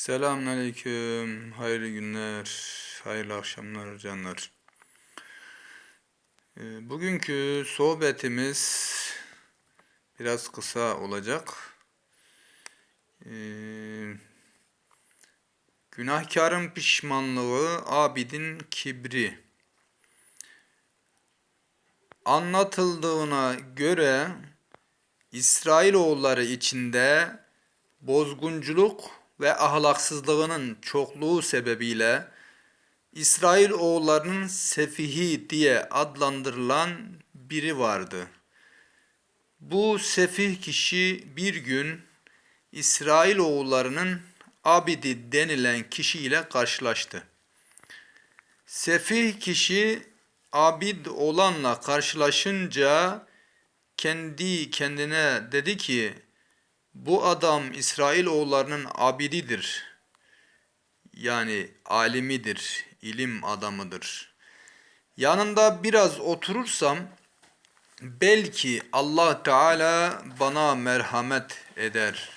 Selamünaleyküm. Hayırlı günler, hayırlı akşamlar canlar. Ee, Bugünkü sohbetimiz biraz kısa olacak. Ee, Günahkarın pişmanlığı, abidin kibri. Anlatıldığına göre İsrailoğulları içinde bozgunculuk ve ahlaksızlığının çokluğu sebebiyle İsrail oğullarının sefihi diye adlandırılan biri vardı. Bu sefih kişi bir gün İsrail oğullarının Abidi denilen kişiyle karşılaştı. Sefih kişi abid olanla karşılaşınca kendi kendine dedi ki bu adam İsrail oğullarının abididir. Yani alimidir, ilim adamıdır. Yanında biraz oturursam belki Allah Teala bana merhamet eder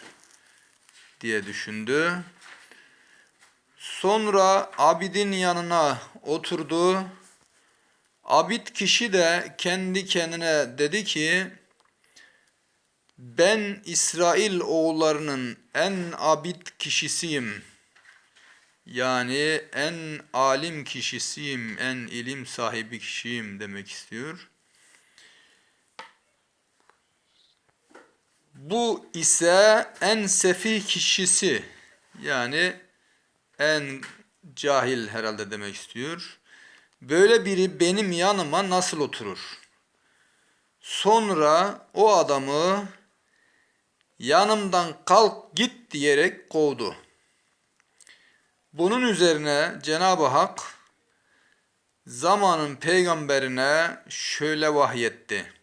diye düşündü. Sonra abidin yanına oturdu. Abid kişi de kendi kendine dedi ki ben İsrail oğullarının en abid kişisiyim. Yani en alim kişisiyim, en ilim sahibi kişiyim demek istiyor. Bu ise en sefih kişisi. Yani en cahil herhalde demek istiyor. Böyle biri benim yanıma nasıl oturur? Sonra o adamı yanımdan kalk git diyerek kovdu. Bunun üzerine Cenab-ı Hak zamanın peygamberine şöyle vahyetti.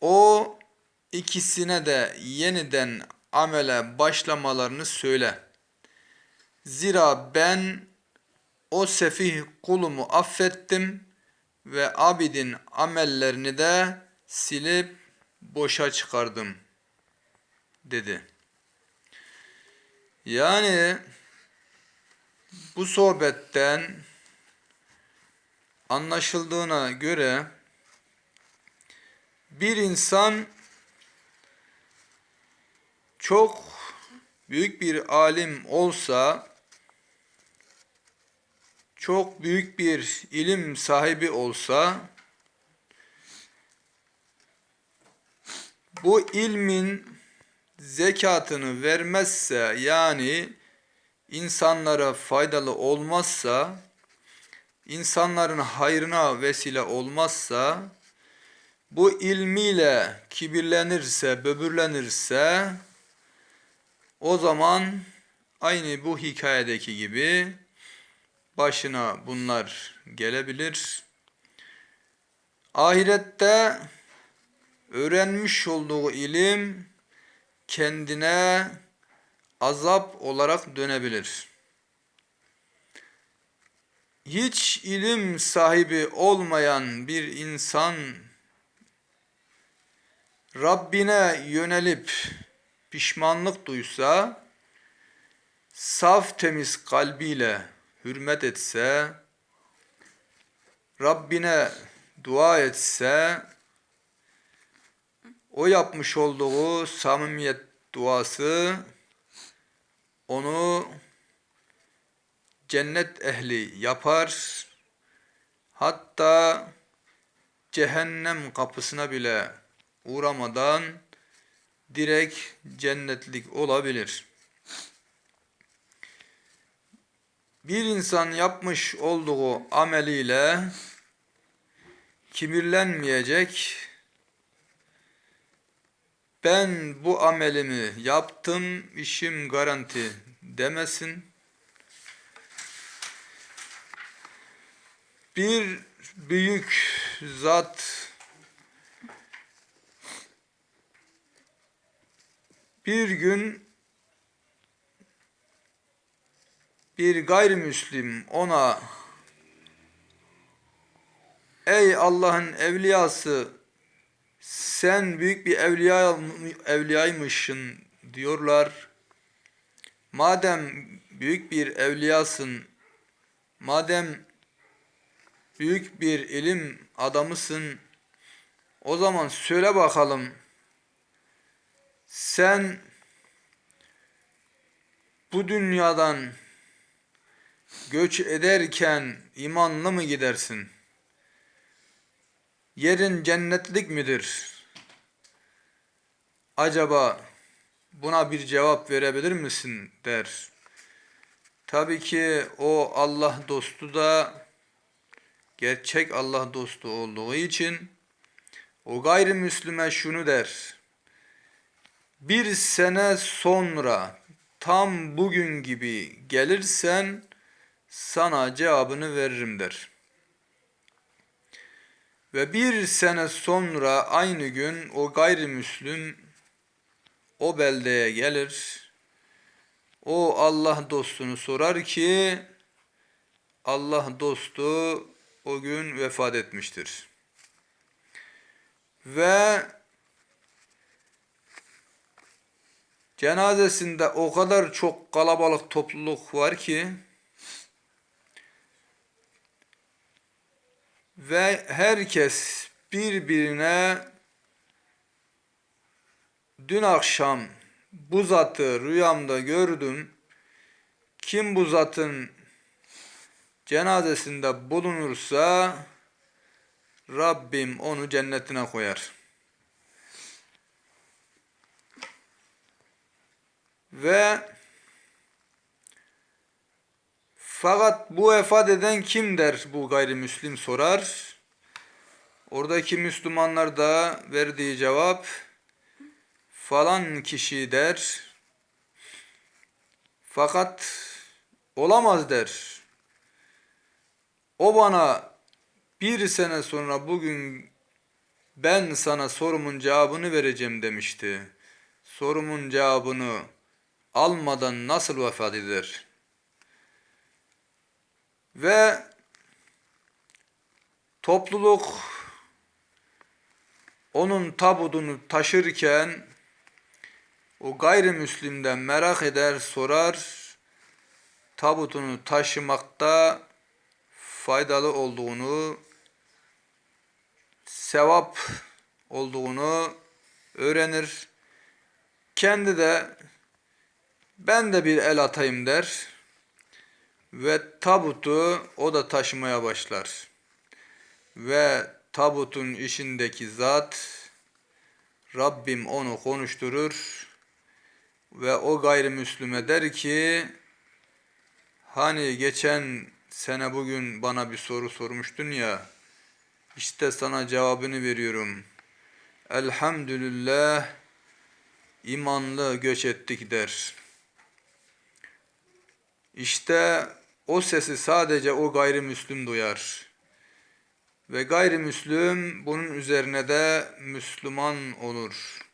O ikisine de yeniden amele başlamalarını söyle. Zira ben o sefih kulumu affettim ve abidin amellerini de silip boşa çıkardım dedi. Yani bu sohbetten anlaşıldığına göre bir insan çok büyük bir alim olsa çok büyük bir ilim sahibi olsa bu ilmin zekatını vermezse yani insanlara faydalı olmazsa insanların hayrına vesile olmazsa bu ilmiyle kibirlenirse, böbürlenirse o zaman aynı bu hikayedeki gibi başına bunlar gelebilir. Ahirette öğrenmiş olduğu ilim kendine azap olarak dönebilir. Hiç ilim sahibi olmayan bir insan Rabbine yönelip pişmanlık duysa, saf temiz kalbiyle hürmet etse, Rabbine dua etse, o yapmış olduğu samimiyet duası onu cennet ehli yapar. Hatta cehennem kapısına bile uğramadan direkt cennetlik olabilir. Bir insan yapmış olduğu ameliyle kibirlenmeyecek, ben bu amelimi yaptım, işim garanti demesin. Bir büyük zat bir gün bir gayrimüslim ona ey Allah'ın evliyası sen büyük bir evliya evliyaymışsın diyorlar. madem büyük bir evliyasın, madem büyük bir ilim adamısın, o zaman söyle bakalım, sen bu dünyadan göç ederken imanlı mı gidersin? Yerin cennetlik midir? Acaba buna bir cevap verebilir misin der. Tabii ki o Allah dostu da gerçek Allah dostu olduğu için o gayrimüslime şunu der. Bir sene sonra tam bugün gibi gelirsen sana cevabını veririm der. Ve bir sene sonra aynı gün o gayrimüslim o beldeye gelir. O Allah dostunu sorar ki Allah dostu o gün vefat etmiştir. Ve cenazesinde o kadar çok kalabalık topluluk var ki ve herkes birbirine dün akşam bu zatı rüyamda gördüm. Kim bu zatın cenazesinde bulunursa Rabbim onu cennetine koyar. Ve fakat bu vefat eden kim der bu gayrimüslim sorar. Oradaki Müslümanlar da verdiği cevap falan kişi der. Fakat olamaz der. O bana bir sene sonra bugün ben sana sorumun cevabını vereceğim demişti. Sorumun cevabını almadan nasıl vefat eder? Ve topluluk onun tabutunu taşırken o gayrimüslimden merak eder, sorar, tabutunu taşımakta faydalı olduğunu, sevap olduğunu öğrenir. Kendi de ben de bir el atayım der ve tabutu o da taşımaya başlar. Ve tabutun işindeki zat Rabbim onu konuşturur ve o gayrimüslime der ki hani geçen sene bugün bana bir soru sormuştun ya işte sana cevabını veriyorum. Elhamdülillah imanlı göç ettik der. İşte o sesi sadece o gayrimüslim duyar. Ve gayrimüslim bunun üzerine de Müslüman olur.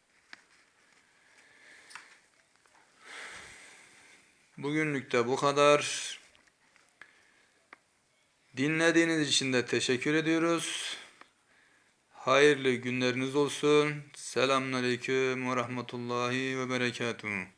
Bugünlük de bu kadar. Dinlediğiniz için de teşekkür ediyoruz. Hayırlı günleriniz olsun. Selamünaleyküm ve rahmetullahi ve berekatuhu.